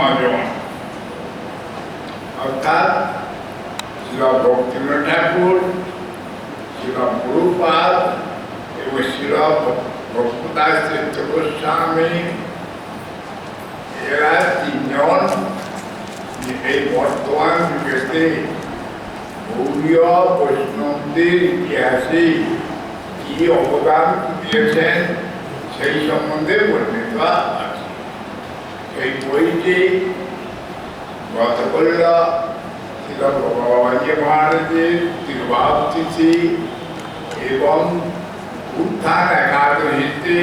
মহাজন অর্থাৎ শিল ভক্তিনাথ ঠাকুর শিল গুরুপাদ এবং শিল ভক্তদাস তীর্থ গোস্বামী এরা তিনজন এই বর্তমান যুগেতে গৌরীয় বৈষ্ণবদের ইতিহাসে কি অবদান দিয়েছেন সেই সম্বন্ধে বর্ণিত সেই বইটি গতকাল শিল ভগবানী মহারাজের তিরুভাবতিথি এবং উত্থান একাদশীতে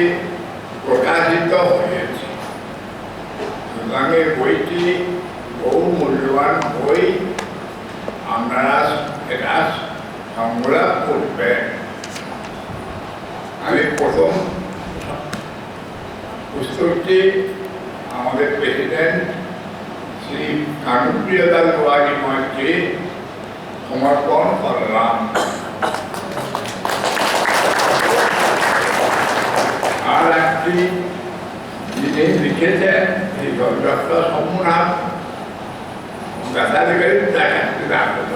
প্রকাশিত হয়েছে। সুতরাং এই বইটি বহু মূল্যবান বই। আপনারা এটা সংগ্রহ করবেন। আমি প্রথম পুস্তকটি আমাদের প্রেসিডেন্ট শ্রী কানুপ্রিয়তা গোয়ারি মহাজকে সমর্পণ করলাম। আর একটি যিনি লিখেছেন এই ডক্টর সম্মুনাথ দাদাধিকারী দেখাতে রাখল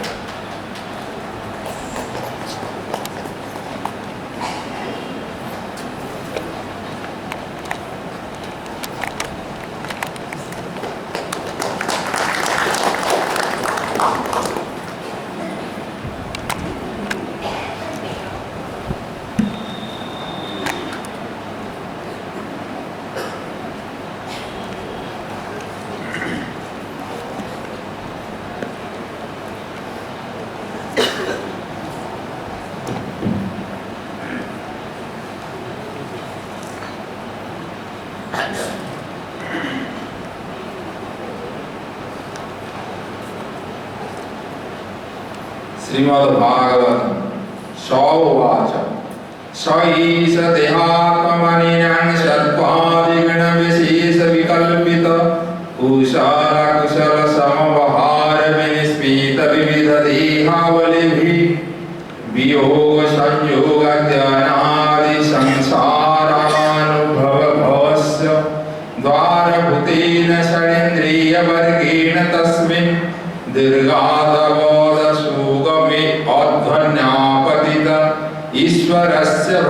श्रीमद्भागवतं सौवाच। स ईश देहात्मनिरन् सत्त्वादिगणविशेषविकल्पित कुशालकुशलसमवहारविनिस्मितविविधदेहावलिभिः वियोगसंयोग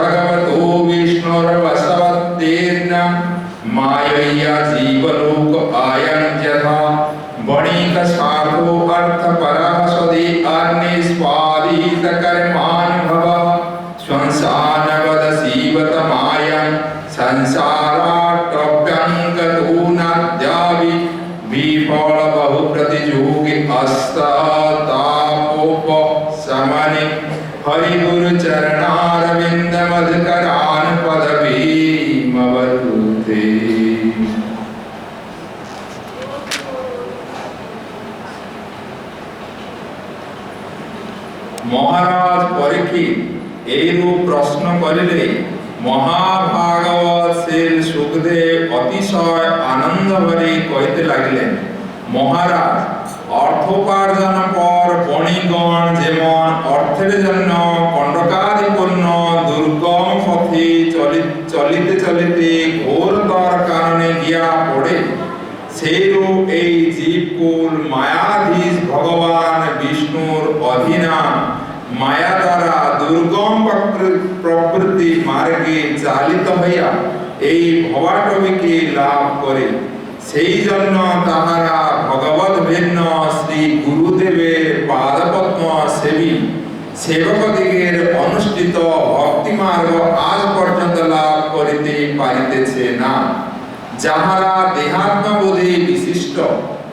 ரகவ हरि गुरु चरणारविंद मधुकरान पदवीमवरुते মহারাজ পরীক্ষিত এইরূপ প্রশ্ন করিলে মহাভাগবত শ্রী সুখদেব অতিশয় আনন্দ ভরে কইতে লাগিলেন মহারাজ অর্থোপার্জন পর বণিগণ যেমন অর্থের জন্য কণ্ডকাদিপূর্ণ দুর্গম পথে চলি- চলিতে চলিতে ঘোরতর কারণে গিয়া পড়ে, সেইরূপ এই জীবকুল মায়াধীশ ভগবান বিষ্ণুর অধীনা মায়া দ্বারা দুর্গম প্রকৃ- প্রবৃত্তি মার্গে চালিত হইয়া এই ভবাটবিকে লাভ করে। সেই জন্য তাহারা ভগবত ভিন্ন শ্রী গুরুদেবের পাদপদ্ম সেবী। সেবকদিগের অনুষ্ঠিত ভক্তি মার্গ আজ পর্যন্ত লাভ করিতে পারিতেছে না। যাহারা দেহাত্মবোধে বিশিষ্ট,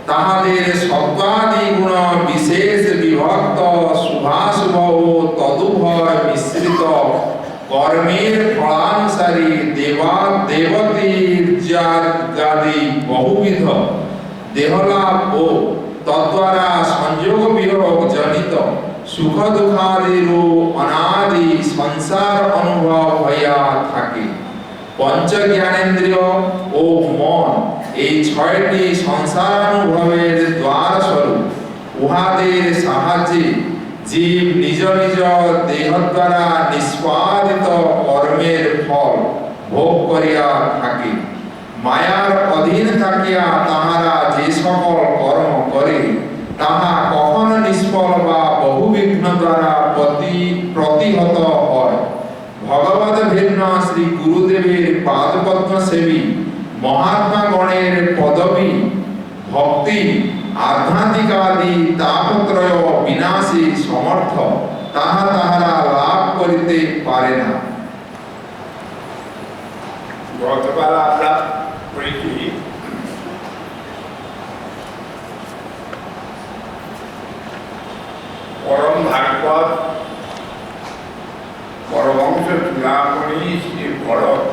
তাহাদের সত্ত্বাদি গুণ বিশেষ বিভক্ত, শুভাশুভ ও তদুভয় মিশ্রিত। কর্মের ফলানুসারী দেবা দেবতীর দেহলাভ ও তদ্বারা সংযোগ বিয়োগ জনিত সুখ দুঃখাদির ও অনাদি সংসার অনুভব হইয়া থাকে। পঞ্চ জ্ঞানেন্দ্রিয় ও মন এই ছয়টি সংসারানুভবের দ্বার স্বরূপ উহাদের সাহায্যে জীব নিজ নিজ দেহ দ্বারা নিষ্পাদিত কর্মের ফল ভোগ করিয়া থাকে। মায়ার অধীন থাকিয়া তাহারা যে সকল কর্ম করে, তাহা কখনো নিষ্ফল বা বহুবিঘ্ন দ্বারা প্রতি প্রতিহত হয়? ভগবত ভিন্ন শ্রী গুরুদেবের পাদপদ্ম সেবী মহাত্মা গণের পদবী, ভক্তি, আধ্যাত্মিকাদি তাপত্রয় বিনাশী সমর্থ, তাহা তাহারা লাভ করিতে পারে না। গতকাল আমরা পড়েছি পরম ভাগবত পরমংশ চূড়ামণি শ্রী ভরত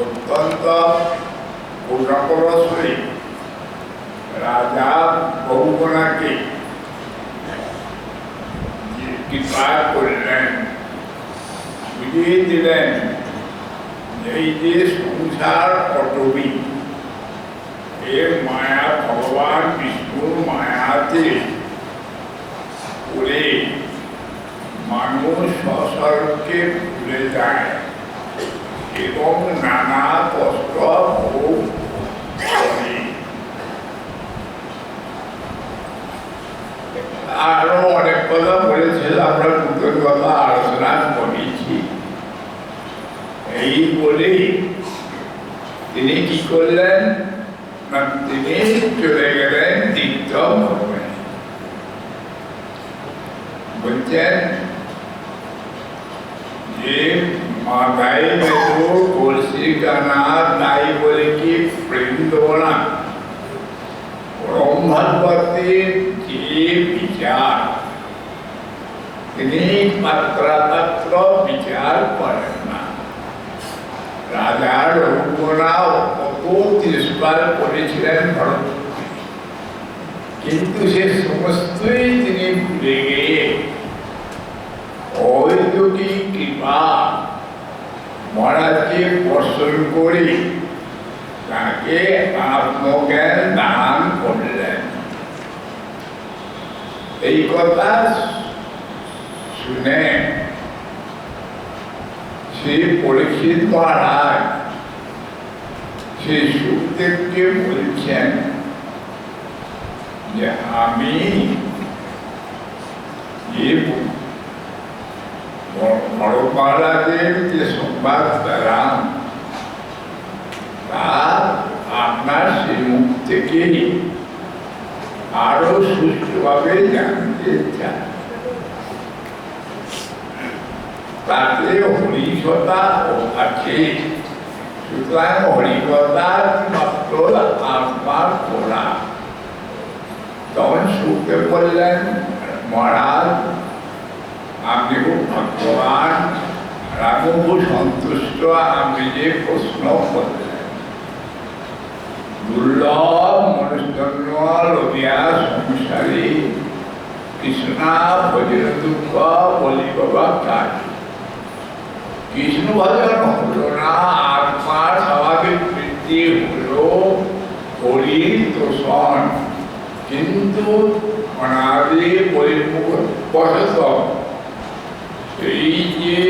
অত্যন্ত পূর্ণপরশরী রাজা বহুগুণাকে কৃপা করলেন বুঝিয়ে দিলেন এই যে সংসার পটবী এর মায়া ভগবান বিষ্ণুর মায়াতে পড়ে মানুষ সসর্গকে ভুলে যায় এবং নানা কষ্ট ভোগ করে আরও অনেক কথা বলেছে আমরা নতুন কথা আলোচনা করেছি এই বলেই তিনি কি করলেন না তিনি চলে গেলেন তীর্থ ভ্রমণে বলছেন যে মাথায় মেট্রো কলসি গানা তাই বলে কি প্রেম দেবো না পরম ভাগবতের যে বিচার তিনি মাত্রামাত্র বিচার করেন না রাজা রঘুরাও কত তিরস্কার করেছিলেন ভরত কিন্তু সে সমস্তই তিনি ভুলে গিয়ে ঐদ্যোগিক কৃপা মহারাজকে বর্ষণ করে তাকে আত্মজ্ঞান দান করলেন এই কথা শুনে শ্রী পরীক্ষিত মহারাজ শ্রী সুখদেবকে বলছেন যে আমি যে বড় যে সংবাদ পেলাম, তা আপনার সেই মুখ থেকেই আরও সুষ্ঠুভাবে জানতে চান তাতে হরিকতা আছে সুতরাং হরিকতা মাত্র করা তখন সুখে বললেন মহারাজ আপনি খুব ভগবান সন্তুষ্ট আপনি যে প্রশ্ন করলেন দুর্লভ মনুষ্যজন্ম লবিয়া সংসারী কৃষ্ণা ভজন দুঃখ বলিব বা কাজ কৃষ্ণ ভজন হলো না আত্মার স্বাভাবিক বৃদ্ধি হলো হরির দোষণ কিন্তু অনাদি পরিমুখ বসত এই যে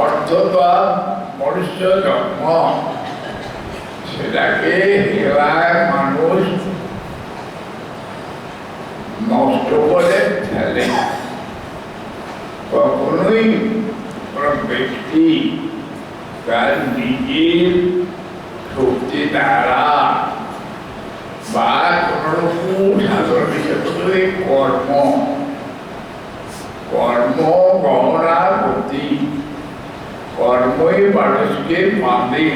অর্থতা মনুষ্য জন্ম, সেটাকে হেলায় মানুষ নষ্ট করে ফেলে। কখনোই কোনো ব্যক্তি তার নিজের শক্তি দ্বারা বা কোনো রকম সাধারণ বিশেষ করে কর্ম কর্ম গহনা প্রতি কর্মই মানুষকে বাঁধে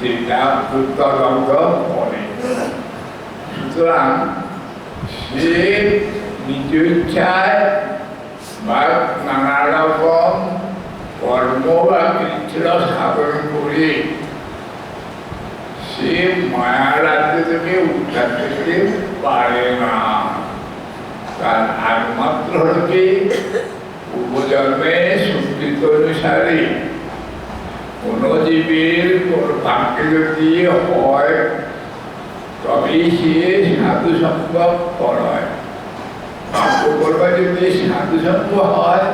যেটা উত্তরবঙ্গ করে সুতরাং সে নিজ ইচ্ছায় বা নানা রকম কর্ম বা কৃচ্ছ্র সাধন করে সে মায়া রাজ্য থেকে উদ্ধার করতে পারে না। তার একমাত্র হচ্ছে পূর্বজন্মে সুকৃত অনুসারে। কোন জীবের ভাগ্যে যদি হয় তবে সে সাধু সম্ভব করায় ভাগ্য করবা যদি সাধু সঙ্গ হয়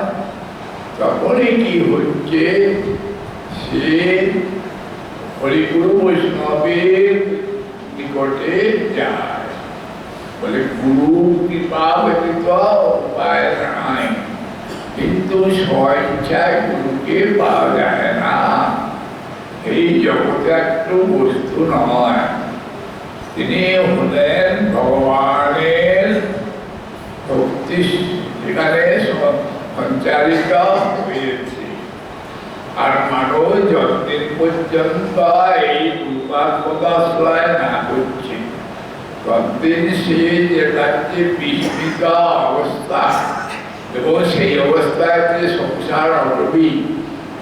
তখনই কি হচ্ছে সে হরিগুরু বৈষ্ণবের নিকটে যায় বলে গুরু কৃপা ব্যতীত উপায় নাই কিন্তু স্বইচ্ছায় গুরুকে পাওয়া যায় না। এই জগতে একটু বস্তু নয়। তিনি হলেন ভগবানের শক্তি যেখানে সঞ্চারিত হয়েছে। আর মানুষ যতদিন পর্যন্ত এই দুর্ভাগ্যদাশ্রয় না করছে ততদিন সে যেটা যে বিস্মিত অবস্থা এবং সেই অবস্থায় যে সংসার অটবি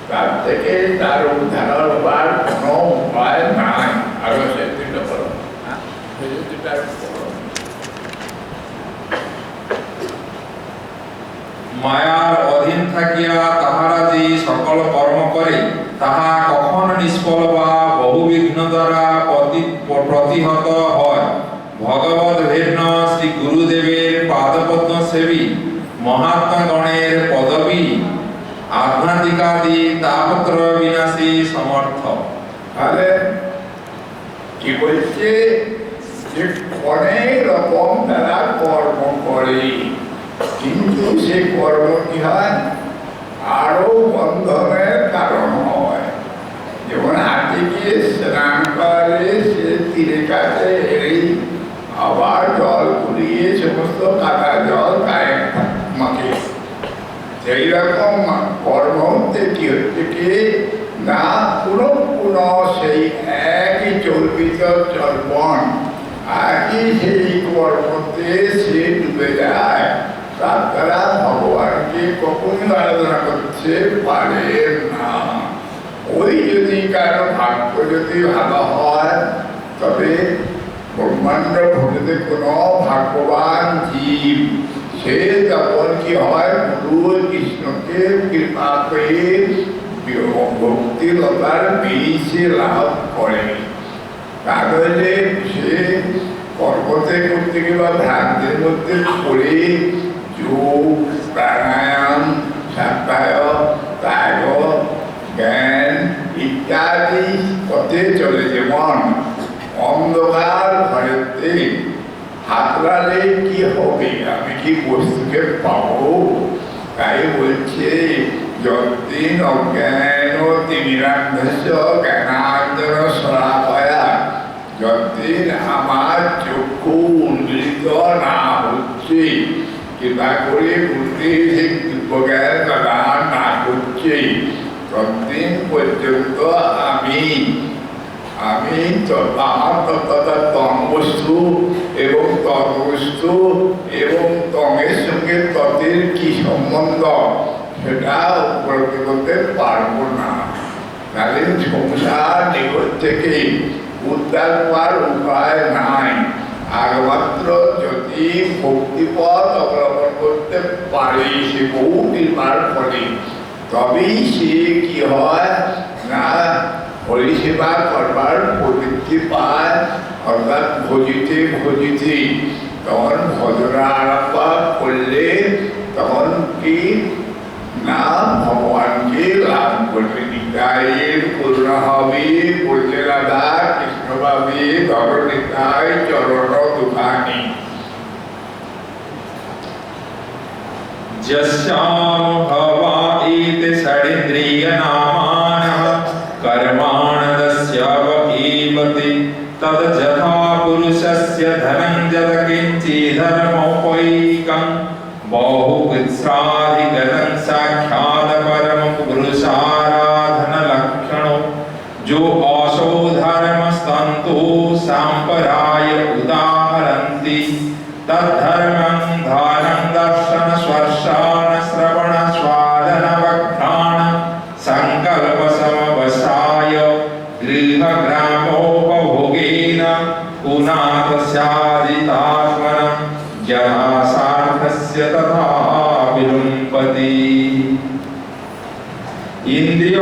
তার থেকে তার উদ্ধার হবার কোনো উপায় নাই। আরও সেটা করো হ্যাঁ সেটা করো মায়ার অধীন থাকিয়া তাহারা যে সকল কর্ম করে, তাহা কখন নিষ্ফল বা বহুবিঘ্ন দ্বারা প্রতি- প্রতিহত হয়? ভগবত ভিন্ন শ্রী গুরুদেবের পাদপদ্ম সেবী মহাত্মা গণের পদবী, আধ্যাত্মিকাদি তাপত্র বিনাশী সমর্থ। তাহলে, কি বলছে যে অনেক রকম তারা কিন্তু সে কর্ম কি হয়? আরও বন্ধনের কারণ হয়। যেমন হাতে গিয়ে স্নান করে সে তীরে কাছে এড়েই আবার জল কুড়িয়ে সমস্ত কাদা জল গায়ে মাখে। সেই রকম কর্ম কি হচ্ছে কি? না, পুনঃ পুনঃ সেই একই চর্বিত চর্বণ, একই সেই কর্মতে সে ডুবে যায়। তার দ্বারা ভগবানকে কখনই আরাধনা করতে পারে না। ওই যদি কারও ভাগ্য যদি ভালো হয়, তবে ব্রহ্মাণ্ড ভূমিতে কোনো ভাগ্যবান জীব, সে তখন কি হয়? গুরু কৃষ্ণকে কৃপা পেয়ে ভক্তি লতার বীজে লাভ করে। তাহলে সে কর্মতে করতে গিয়ে বা ভ্রান্তের মধ্যে পড়ে যোগ প্রাণায়াম সাপ্তায় ত্যাগ জ্ঞান ইত্যাদি পথে চলে যেমন অন্ধকার ঘরেতে হাতড়ালে কি হবে আমি কি বস্তুকে পাবো তাই বলছে যতদিন অজ্ঞান তিমিরান্ধস্য জ্ঞানাঞ্জন সরাপয়া আমার চক্ষু উন্মিলিত না কিংবা করে বুদ্ধি দিব্যজ্ঞান প্রদান না করছে ততদিন পর্যন্ত আমি আমি আমার তত্ত্বতা তম এবং তৎবস্তু এবং তমের সঙ্গে ততের কি সম্বন্ধ সেটা উপলব্ধি করতে পারব না। তাহলে সংসার নিকট থেকে উদ্ধার হওয়ার উপায় নাই। একমাত্র যদি ভক্তিপথ অবলম্বন করতে পারে সে বহু নির্মাণ ফলে, তবেই সে কি হয়? না পরিষেবা করবার প্রবৃত্তি পায়। অর্থাৎ ভজিতে ভজিতে তখন ভজনা আরম্ভ করলে তখন কি? না, ভগবানকে লাভ করবে নিতাইয়ের করুণা হবে বলছে রাধা কৃষ্ণ পাবে ধর নিতাই চরণ দুখানি यस्याम हवा इति षडिन्द्रियनामानः कर्माणदस्याव एवति तद् यथा पुरुषस्य धनं जत किञ्चिधर्मोपैकं बहुवित्स्राधिगतं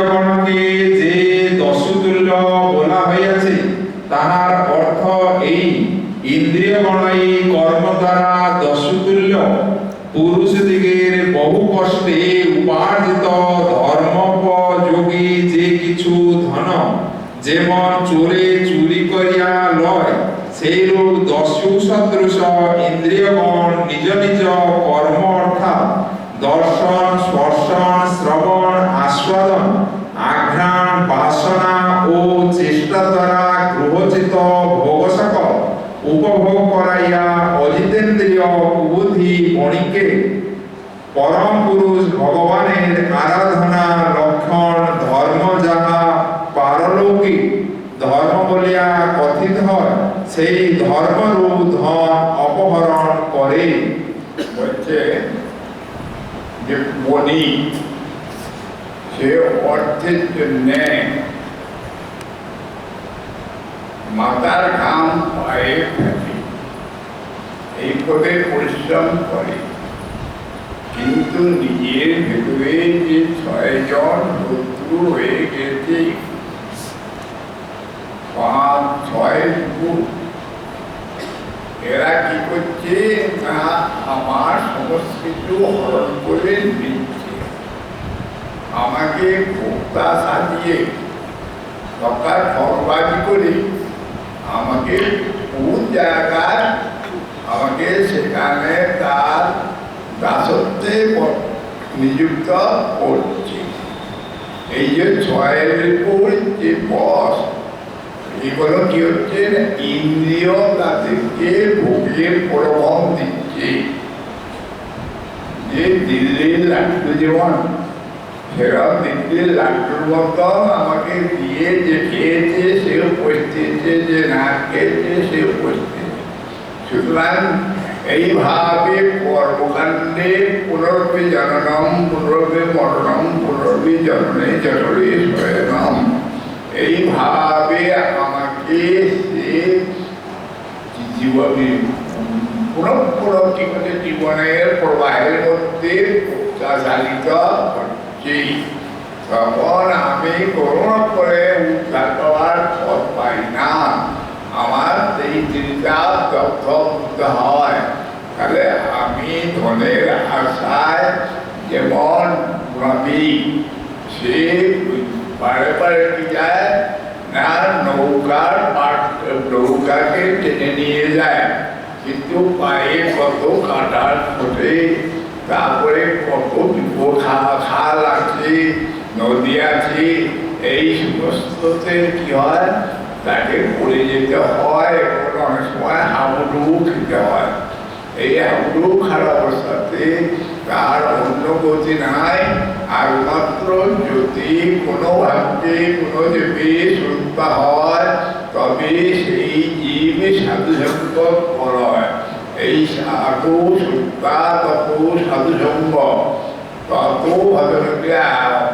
ইন্দ্রিয়গণকে যে দশতুল্য বলা হইয়াছে, তাহার অর্থ এই, ইন্দ্রিয়গণই কর্ম দ্বারা দশতুল্য। পুরুষ দিগের বহু কষ্টে উপার্জিত ধর্মোপযোগী যে কিছু ধন, যেমন চুরি করিয়া লয় সেই রূপ দস্যু সদৃশ ইন্দ্রিয়গণ নিজ নিজ কর্ম অর্থাৎ দর্শন স্পর্শন শ্রবণ আস্বাদন আঘ্রাণ বাসনা ও চেষ্টা দ্বারা গ্রহচিত ভোগ সকল উপভোগ করাইয়া অজিতেন্দ্রিয় কুবুদ্ধি বণিকে পরম পুরুষ ভগবানের আরাধনা লক্ষণ ধর্ম যাহা পারলৌকিক ধর্ম বলিয়া কথিত হয় সেই ধর্মরূপ ধন অপহরণ করে বলছে যে বনি সে অর্থের জন্যে মাতার ঘাম পায়ে ফেলে। এই করে পরিশ্রম করে। কিন্তু নিজের ভেতরে যে ছয়জন শত্রু হয়ে গেছে পাঁচ ছয় গুণ এরা কি করছে না আমার সমস্ত কিছু হরণ করে নিচ্ছে আমাকে ভোক্তা সাজিয়ে সকাল ফরবাজি করে আমাকে কোন জায়গায় আমাকে সেখানে তার দাসত্বে নিযুক্ত করছে। এই যে ছয়ের যে বস, এগুলো কি হচ্ছে ইন্দ্রিয় তাদেরকে ভোগের প্রভাব দিচ্ছে। যে দিল্লির লাড্ডু যেমন সেরকম দিল্লির লাড্ডুর মতন আমাকে দিয়ে যে খেয়েছে সে উপস্থিত যে না খেয়েছে সে উপস্থিত সুতরাং এইভাবে কর্মকাণ্ডে পুনর্বি জননম পুনর্বি মরণম পুনর্বি জননে জনরে স্বয়নম এইভাবে আমাকে সে জীবনে পুনঃ পুনঃ জীবনের প্রবাহের মধ্যে চালিত করছি। তখন আমি করুণা করে উদ্ধার করার পথ পাই না। আমার সেই চিন্তা দগ্ধ বুদ্ধ হয় তাহলে আমি ধনের আশায় যেমন রবি সে বারে বারে কি যায় না নৌকার পাট নৌকাকে টেনে নিয়ে যায় কিন্তু পায়ে কত কাটার ফোটে তারপরে কত বিপদ খা- খাল আছে নদী আছে এই সমস্ততে কি হয় তাকে পড়ে যেতে হয়, অনেক সময় হাবুডু খেতে হয়। এই হাবুডু খারাপ অবস্থাতে তার অন্য গতি নাই আর মাত্র যদি কোনো ভাবকে কোনো দেবী শুনতে হয়, তবে সেই জীব সাধু সম্পদ হয় এই সাধু সুতা তত সাধু সঙ্গ তত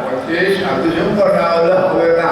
হচ্ছে সাধু সঙ্গ না হলে হবে না।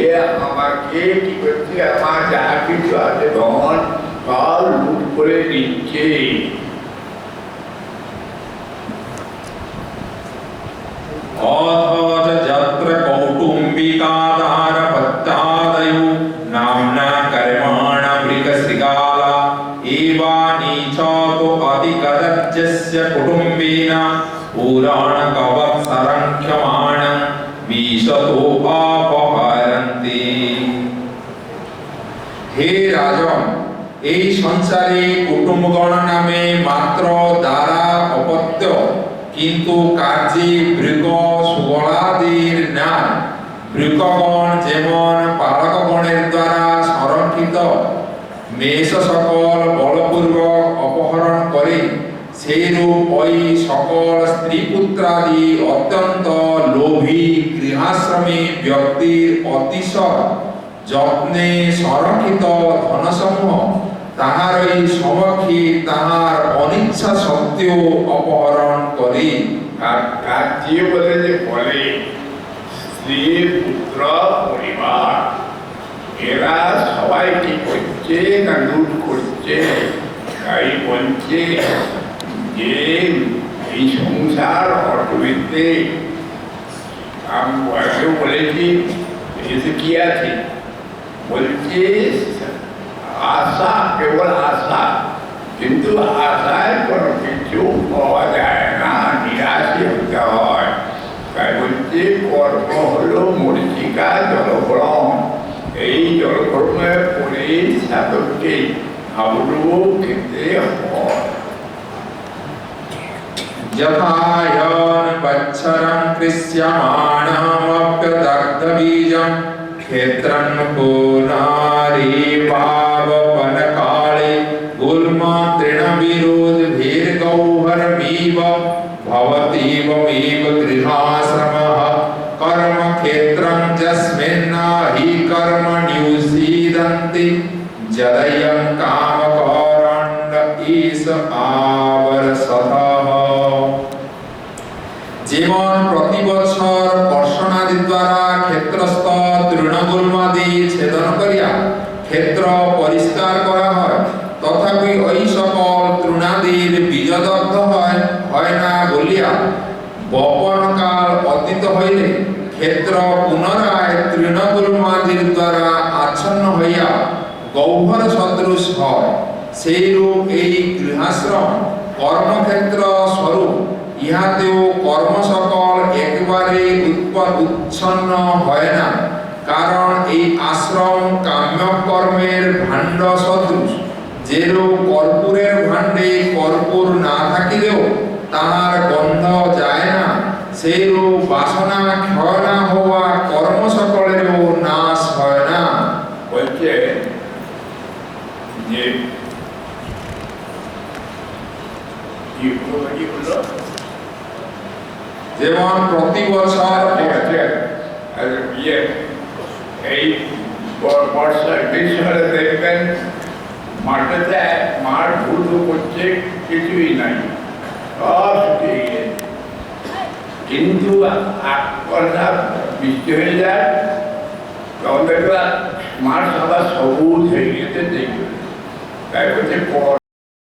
দিয়ে আমাকে কি করছে আমার যা কিছু আছে ধন সব লুট করে নিচ্ছে अथ च यत्र कौटुम्बिकादारपत्यादयो नाम्ना कर्माण मृगशृगाला एवानि च तु अधिकदज्जस्य कुटुम्बेन पुराणकवत्सरङ्ख्यमाणं দিশতো অপহারন্তি। হে রাজন এই সংসারে কুটুম্বগণ নামে মাত্র দ্বারা অপত্য, কিন্তু কার্যে বৃক সুবলাদির ন্যায়। বৃকগণ যেমন পালকগণের দ্বারা সংরক্ষিত, মেষ সকল বলপূর্বক অপহরণ করে, সেইরূপ ওই সকল স্ত্রী পুত্রাদি অত্যন্ত লোভ গৃহাশ্রমী ব্যক্তির অতিশয় যত্নে সংরক্ষিত ধনসমূহ তাহারই সমক্ষে তাহার অনিচ্ছা সত্ত্বেও অপহরণ করে। কার্যে বলে যে বলে, স্ত্রী, পুত্র, পরিবার, এরা সবাই কি করছে না লুট করছে? তাই বলছে যে, এই সংসার অর্থবিদ্যে আমি বয়সে বলেছি এতে কি আছে বলছে আশা কেবল আশা কিন্তু আশায় কোনো কিছু পাওয়া যায় না নিরাশই হতে হয় তাই বলছে কর্ম হলো মরিচিকা জলভ্রম এই জলভ্রমে পড়ে সাধককে হাবুডুবু খেতে হয় यथायन बच्छरं कृष्यमाणमप्यदग्धबीजं क्षेत्रं पुनारेवावपनकाले गुल्मतृणविरोधभिर्गौहरमीव भवतीवमेव गृहाश्रमः যেমন প্রতি বছর বর্ষণাদি দ্বারা ক্ষেত্রস্থ তৃণগুল্মাদি ছেদন করিয়া ক্ষেত্র পরিষ্কার করা হয়। তথাপি ওই সকল তৃণাদির বীজদগ্ধ হয় হয় না বলিয়া বপনকাল অতীত হইলে ক্ষেত্র পুনরায় তৃণগুল্মাদির দ্বারা আচ্ছন্ন হইয়া গৌহর সদৃশ হয়। সেইরূপ এই গৃহাশ্রম, কর্মক্ষেত্র ইহাতেও কর্ম সকল একবারে উচ্ছন্ন হয় না। কারণ এই আশ্রম কাম্যকর্মের ভাণ্ড সদৃশ। যেরূপ কর্পূরের ভাণ্ডে কর্পূর না থাকিলেও তাহার গন্ধ যায় না। সেইরূপ বাসনা ক্ষয় না হওয়া কর্ম সকলেরও নাশ হয় না বলছে যে কি হলো কি হলো যেমন প্রতি বছর ঠিক আছে আর ইয়ে এই ব- বর্ষা গ্রীষ্মকালে দেখবেন মাঠেতে মাঠ ভুলু করছে, কিছুই নাই। সব কিন্তু আকর্ষা বৃষ্টি হয়ে যায়, তখন দেখবা মাঠ সবার সবুজ হয়ে গেছে দেখবে। তাই বলছে